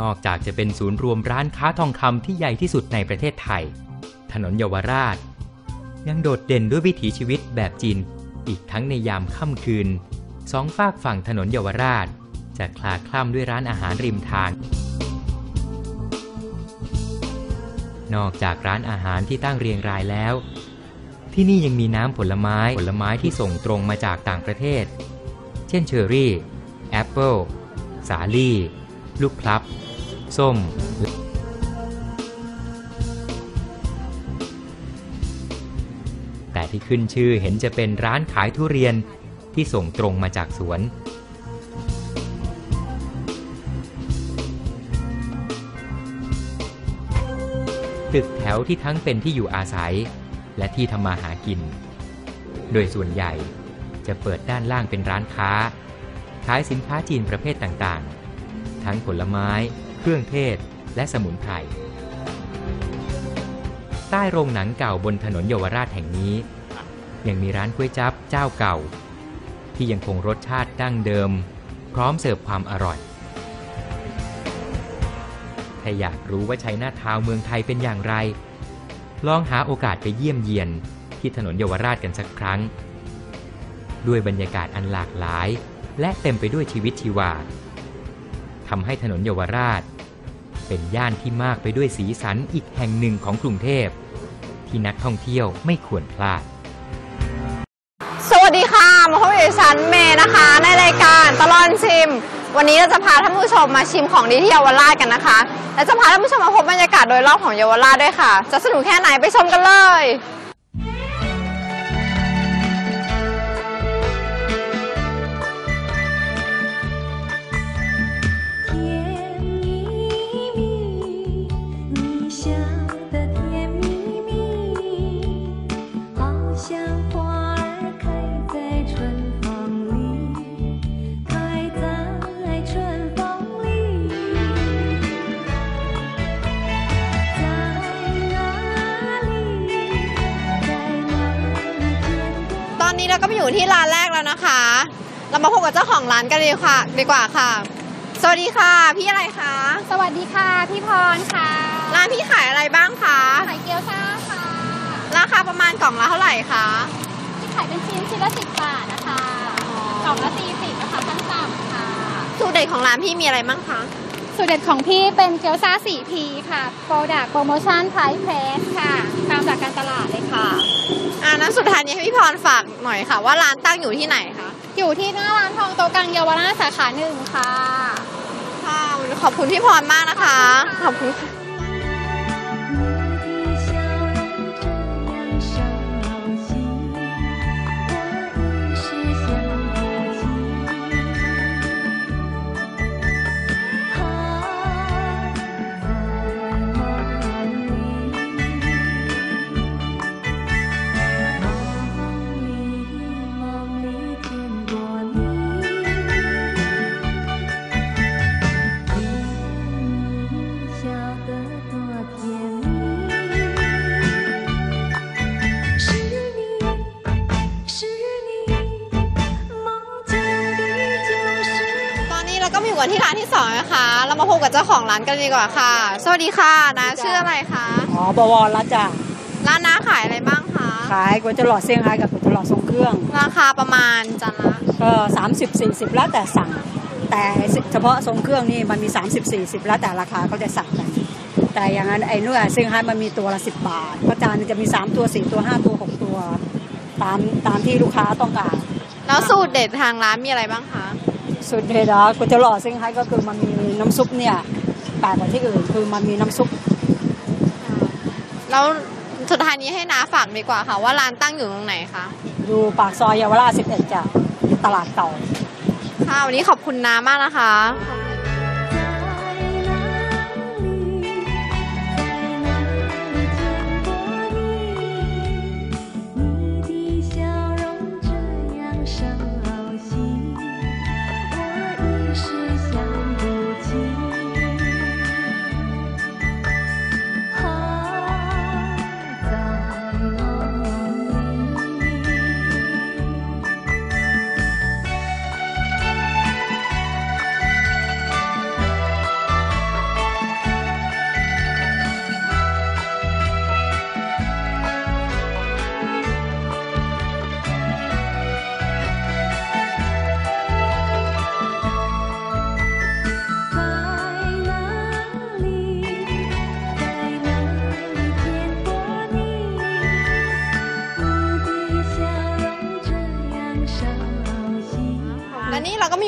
นอกจากจะเป็นศูนย์รวมร้านค้าทองคำที่ใหญ่ที่สุดในประเทศไทย ถนนเยาวราช ยังโดดเด่นด้วยวิถีชีวิตแบบจีน อีกทั้งในยามค่ำคืน สองฝากฝั่งถนนเยาวราช จะคลาคล่ำด้วยร้านอาหารริมทาง นอกจากร้านอาหารที่ตั้งเรียงรายแล้ว ที่นี่ยังมีน้ำผลไม้ผลไม้ที่ส่งตรงมาจากต่างประเทศ เช่นเชอร์รี่ แอปเปิลสาลี่ ลูกพลับ ส้มแต่ที่ขึ้นชื่อเห็นจะเป็นร้านขายทุเรียนที่ส่งตรงมาจากสวน ตึกแถวที่ทั้งเป็นที่อยู่อาศัย และที่ทำมาหากิน โดยส่วนใหญ่จะเปิดด้านล่างเป็นร้านค้า ขายสินค้าจีนประเภทต่างๆ ทั้งผลไม้ เครื่องเทศ และสมุนไพร ใต้โรงหนังเก่าบนถนนเยาวราชแห่งนี้ ยังมีร้านก๋วยจั๊บเจ้าเก่า ที่ยังคงรสชาติดั้งเดิม พร้อมเสิร์ฟความอร่อย ถ้าอยากรู้ว่าชัยนาทาวเมืองไทยเป็นอย่างไร ลองหาโอกาสไปเยี่ยมเยียนที่ถนนเยาวราชกันสักครั้ง ด้วยบรรยากาศอันหลากหลาย และเต็มไปด้วยชีวิตชีวา ทำให้ถนนเยาวราช เป็นย่านที่มากไปด้วยสีสันอีกแห่งหนึ่งของกรุงเทพ ที่นักท่องเที่ยวไม่ควรพลาด สวัสดีค่ะ มาพบกับดิฉันเมย์นะคะ ในรายการตลอดชิม วันนี้เราจะพาท่านผู้ชมมาชิมของดีที่เยาวราชกันนะคะ และจะพาท่านผู้ชมมาพบบรรยากาศโดยรอบของเยาวราชด้วยค่ะ จะสนุกแค่ไหนไปชมกันเลย นนี้เราก็มาอยู่ที่ร้านแรกแล้วนะคะ เรามาพบกับเจ้าของร้านกันดีกว่าดีกว่าค่ะ สวัสดีค่ะพี่อะไรคะสวัสดีค่ะ พี่พรค่ะร้านพี่ขายอะไรบ้างคะขายเกี๊ยวซ่าค่ะราคาประมาณกล่องละเท่าไหร่คะที่ขายเป็นชิ้นชิ้นละสิบบาทนะคะกล่องละสี่สิบนะคะขั้นต่ำค่ะสูตรเด็ดของร้านพี่มีอะไรบ้างคะสูตรเด็ดของพี่เป็นเกี๊ยวซ่า 4P ค่ะโปรดักโปรโมชั่นไพรเพรสค่ะตามจากการตลาดเลยค่ะ อ่านั้นสุดท้ายนี้ให้พี่พรฝากหน่อยค่ะ ว่าร้านตั้งอยู่ที่ไหนคะ อยู่ที่หน้าร้านทองโตะกังเยาวราชสาขาหนึ่งค่ะ ค่ะ ขอบคุณพี่พรมากนะคะ ขอบคุณค่ะ นี้เราก็มาอยู่กันที่ร้านที่สองนะคะ เรามาพบกับเจ้าของร้านกันดีกว่าค่ะ สวัสดีค่ะนะชื่ออะไรคะอ๋อบวรแล้วจ้ะร้านน้าขายอะไรบ้างคะขายก๋วยจั๊หลอดเซี่ยงไฮ้กับก๋วยจั๊หลอดทรงเครื่อง ราคาประมาณจานละก็30 40แล้วแต่สั่ง แต่เฉพาะทรงเครื่องนี่มันมี 30 40 แล้วแต่ราคาเขาจะสั่งกันแต่อย่างนั้นไอ้นู่นเซี่ยงไฮ้มันมีตัวละ10 บาทเพราะจานหนึงจะมี 3 ตัว 4 ตัว 5 ตัว 6 ตัว ตามตามที่ลูกค้าต้องการ แล้วสูตรเด็ดทางร้านมีอะไรบ้างคะ สุดเด็ดอะก๋วยจั๊หลอดเซี่ยงไฮ้ก็คือมันมีน้ำซุปเนี่ยแปลกกว่าที่อื่นคือมันมีน้ำซุปแล้วสุดท้ายนี้ให้น้าฝากดีกว่าค่ะ ว่าร้านตั้งอยู่ตรงไหนคะอยู่ปากซอยเยาวราช11จ้ะตลาดเก่าค่ะวันนี้ขอบคุณน้ามากนะคะ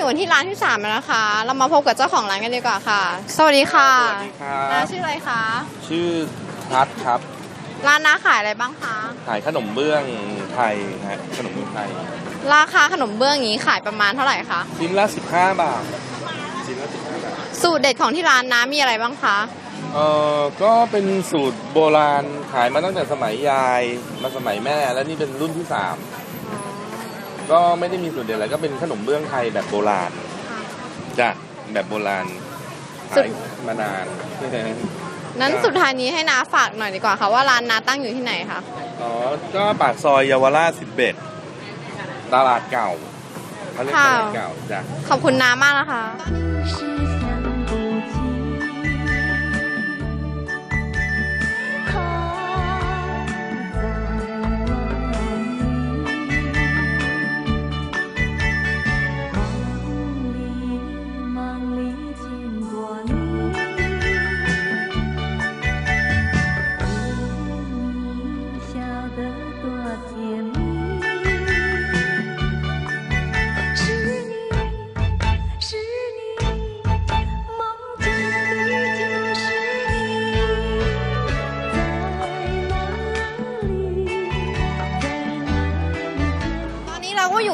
อยู่กันที่ร้านที่สามแล้วนะคะ เรามาพบกับเจ้าของร้านกันดีกว่าค่ะ สวัสดีค่ะสวัสดีครัน้าบชื่ออะไรคะ ชื่อทัศน์ครับ ร้านน้าขายอะไรบ้างคะ ขายขนมเบื้องไทยนะฮะขนมเบื้องไทย ราคาขนมเบื้องนี้ขายประมาณเท่าไหร่คะ ชิ้นละ 15 บาท ชิ้นละ 15 บาท สูตรเด็ดของที่ร้านน้ามีอะไรบ้างคะ เอ่อ ก็เป็นสูตรโบราณขายมาตั้งแต่สมัยยาย มาสมัยแม่ แล้วนี่เป็นรุ่นที่ 3 ก็ไม่ได้มีสูตรเด็ดอะไรก็เป็นขนมเบื้องไทยแบบโบราณจ้ะแบบโบราณสุดขายมานานนั้นสุดท้ายนี้ให้น้าฝากหน่อยดีกว่าค่ะว่าร้านน้าตั้งอยู่ที่ไหนคะอ๋อก็ปากซอยเยาวราช11ตลาดเก่าเขาเรียกตลาดเก่าจ้ะขอบคุณน้ามากนะคะ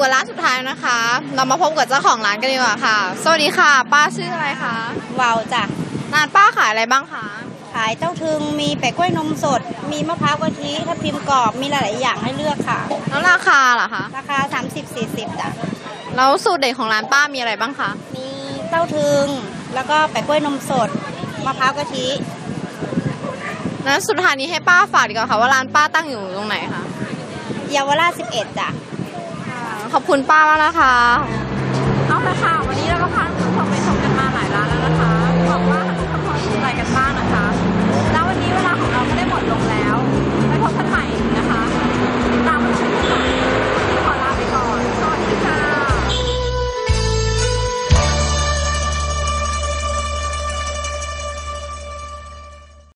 อนนี้เราก็อยู่กับร้านสุดท้ายแล้วนะคะ เรามาพบกับเจ้าของร้านกันดีกว่าค่ะ สวัสดีค่ะ ป้าชื่ออะไรคะวาวจ้ะร้านป้าขายอะไรบ้างคะ ขายเต้าถึง มีแปะกล้วยนมสด มีมะพร้าวกะทิถ้าพิมพ์กรอบ มีหลาย ๆ อย่างให้เลือกค่ะ แล้วราคาล่ะคะ ราคา 30-40จ้ะ แล้วสูตรเด็ดของร้านป้ามีอะไรบ้างคะ มีเต้าถึง แล้วก็แปะกล้วยนมสด มะพร้าวกะทินั้นสุดท้ายนี้ให้ป้าฝากดีกว่าค่ะว่าร้านป้าตั้งอยู่ตรงไหนคะ เยาวราช11จ้ะ ขอบคุณป้ามากนะคะ เอาละค่ะ